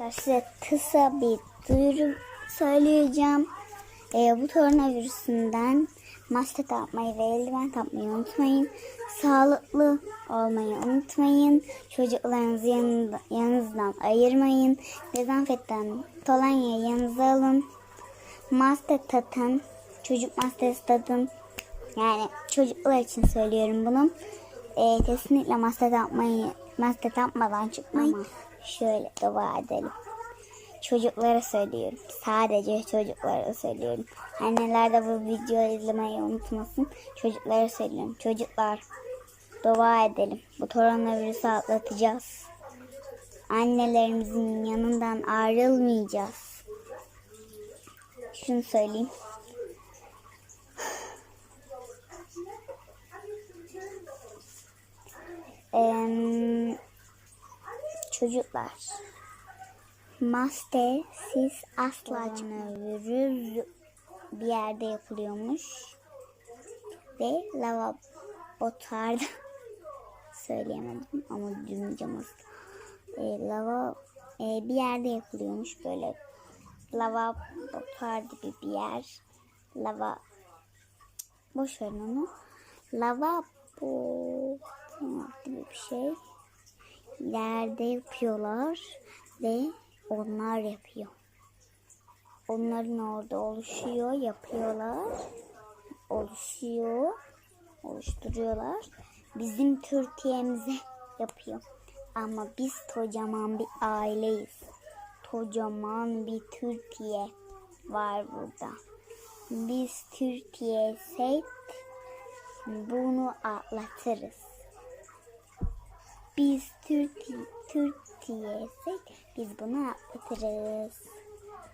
Arkadaşlar size kısa bir duyuru söyleyeceğim. Ee, bu koronavirüsünden maske takmayı ve eldiven takmayı unutmayın. Sağlıklı olmayı unutmayın. Çocuklarınızı yanında, yanınızdan ayırmayın. Dezenfektan kolonyayı yanınıza alın. Maske takın. Çocuk maskesi takın. Yani çocuklar için söylüyorum bunu. Ee, kesinlikle maske takmayı, maske takmadan çıkmayın. Şöyle dua edelim. Çocuklara söylüyorum. Sadece çocuklara söylüyorum. Anneler de bu videoyu izlemeyi unutmasın. Çocuklara söylüyorum. Çocuklar dua edelim. Bu koronavirüsü atlatacağız. Annelerimizin yanından ayrılmayacağız. Şunu söyleyeyim. Eee, çocuklar. Maske siz asla koronavirüs bir yerde yapılıyormuş. Ve lavabotuarda söyleyemedim ama düzgünce e, lava e, bir yerde yapılıyormuş böyle. Lavabotuar gibi bir yer. Lava boş verin onu. Lavabo gibi bir şey yerde yapıyorlar ve onlar yapıyor. Onların orada oluşuyor, yapıyorlar. Oluşuyor, oluşturuyorlar. Bizim Türkiye'mize yapıyor. Ama biz kocaman bir aileyiz. Kocaman bir Türkiye var burada. Biz Türkiye'sek bunu atlatırız. Biz Türkiye Türkiye'sek biz bunu atlatırız.